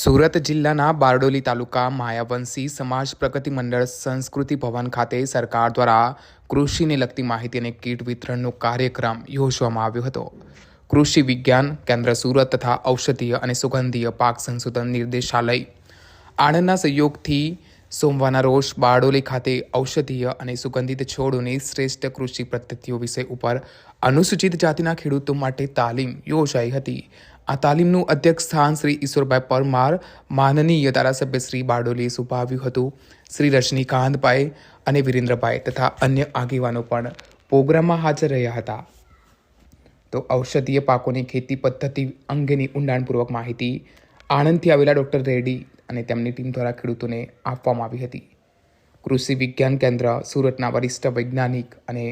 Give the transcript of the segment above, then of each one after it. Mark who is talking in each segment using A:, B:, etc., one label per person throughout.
A: સુરત જિલ્લાના બારડોલી તાલુકા માયાવંશી સમાજ પ્રગતિ મંડળ સંસ્કૃતિ ભવન ખાતે સરકાર દ્વારા કૃષિને લગતી માહિતી અને કીટ વિતરણનો કાર્યક્રમ યોજવામાં આવ્યો હતો. કૃષિ વિજ્ઞાન કેન્દ્ર સુરત તથા ઔષધીય અને સુગંધીય પાક સંશોધન નિર્દેશાલય આણંદના સહયોગથી સોમવારના રોજ બારડોલી ખાતે ઔષધીય અને સુગંધિત છોડોની શ્રેષ્ઠ કૃષિ પદ્ધતિઓ વિષય ઉપર અનુસૂચિત જાતિના ખેડૂતો માટે તાલીમ યોજાઈ હતી. આ તાલીમનું અધ્યક્ષ સ્થાન શ્રી ઈશ્વરભાઈ પરમાર, માનનીય ધારાસભ્ય શ્રી બારડોલીએ શુભાવ્યું હતું. શ્રી રજનીકાંતભાઈ અને વિરેન્દ્રભાઈ તથા અન્ય આગેવાનો પણ પ્રોગ્રામમાં હાજર રહ્યા હતા. તો ઔષધીય પાકોની ખેતી પદ્ધતિ અંગેની ઊંડાણપૂર્વક માહિતી આણંદથી આવેલા ડૉક્ટર રેડ્ડી અને તેમની ટીમ દ્વારા ખેડૂતોને આપવામાં આવી હતી. કૃષિ વિજ્ઞાન કેન્દ્ર, સુરતના વરિષ્ઠ વૈજ્ઞાનિક અને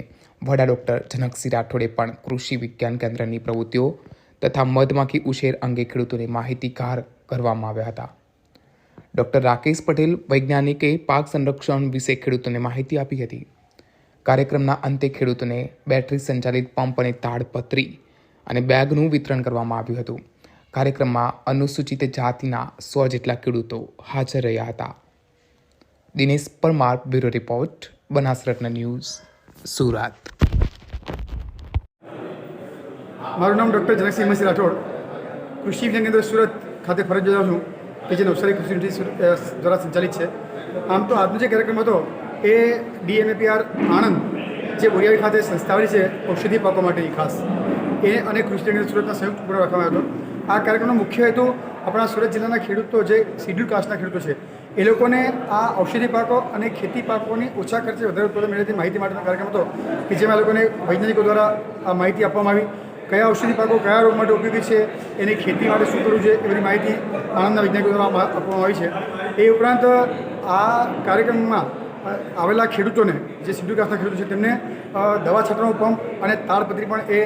A: વડા ડૉક્ટર જનકસિંહ રાઠોડે પણ કૃષિ વિજ્ઞાન કેન્દ્રની પ્રવૃત્તિઓ તથા મધમાખી ઉછેર અંગે ખેડૂતોને માહિતીગાર કરવામાં આવ્યા હતા. ડૉક્ટર રાકેશ પટેલ વૈજ્ઞાનિકે પાક સંરક્ષણ વિશે ખેડૂતોને માહિતી આપી હતી. કાર્યક્રમના અંતે ખેડૂતોને બેટરી સંચાલિત પંપ અને તાડપત્રી અને બેગનું વિતરણ કરવામાં આવ્યું હતું. કાર્યક્રમમાં અનુસૂચિત જાતિના સો જેટલા ખેડૂતો હાજર રહ્યા હતા. Dinesh Parmar, bureau report, Banasratna news, Surat.
B: મારું નામ ડૉક્ટર જનકસિંહ મસી રાઠોડ. કૃષિ વિજ્ઞાન કેન્દ્ર સુરત ખાતે ફરજ બજાવું છું કે જે નવસારી કૃષિ દ્વારા સંચાલિત છે. આમ તો આજનો જે કાર્યક્રમ હતો એ ડીએમએપીઆર આણંદ જે બોરિયાવી ખાતે સંસ્થાવેલી છે ઔષધિ પાકો માટેની ખાસ. એ અને કૃષિ કેન્દ્ર સુરતના સંયુક્ત રાખવામાં આવ્યો હતો. આ કાર્યક્રમનો મુખ્ય હેતુ આપણા સુરત જિલ્લાના ખેડૂતો જે શિડ્યુલ કાસ્ટના ખેડૂતો છે, એ લોકોને આ ઔષધિ પાકો અને ખેતી પાકોની ઓછા ખર્ચે વધારે ઉત્પાદન મેળવતી માહિતી માટેનો કાર્યક્રમ હતો, કે જેમાં લોકોને વૈજ્ઞાનિકો દ્વારા આ માહિતી આપવામાં આવી. કયા ઔષધિ પાકો કયા રોગ માટે ઉપયોગી છે, એની ખેતી માટે શું કરવું છે, એ બધી માહિતી આણંદના વૈજ્ઞાનિકો દ્વારા આપવામાં આવી છે. એ ઉપરાંત આ કાર્યક્રમમાં આવેલા ખેડૂતોને, જે સિડ્યુલ કાસ્ટના ખેડૂતો છે, તેમને દવા છાંટવાનો પંપ અને તાડપત્રી પણ એ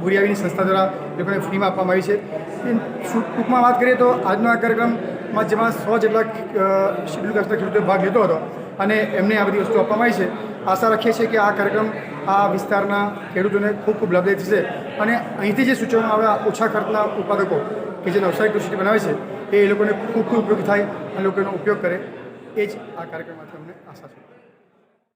B: ભૂરિયાવીની સંસ્થા દ્વારા લોકોને ફ્રીમાં આપવામાં આવી છે. ટૂંકમાં વાત કરીએ તો આજનો આ કાર્યક્રમમાં જેમાં સો જેટલા શિડ્યુલ કાસ્ટના ખેડૂતોએ ભાગ લીધો હતો અને એમને આ બધી વસ્તુ આપવામાં આવી છે. આશા રાખીએ છીએ કે આ કાર્યક્રમ આ વિસ્તારના ખેડૂતોને ખૂબ ખૂબ લાભદાયક થશે અને અહીંથી જે સૂચવવામાં આવ્યા ઓછા ખર્ચના ઉત્પાદકો કે જે નવસારી કૃષિ બનાવે છે, એ લોકોને ખૂબ ખૂબ ઉપયોગી થાય અને લોકોનો ઉપયોગ કરે. એ જ આ કાર્યક્રમમાંથી અમને આશા છે.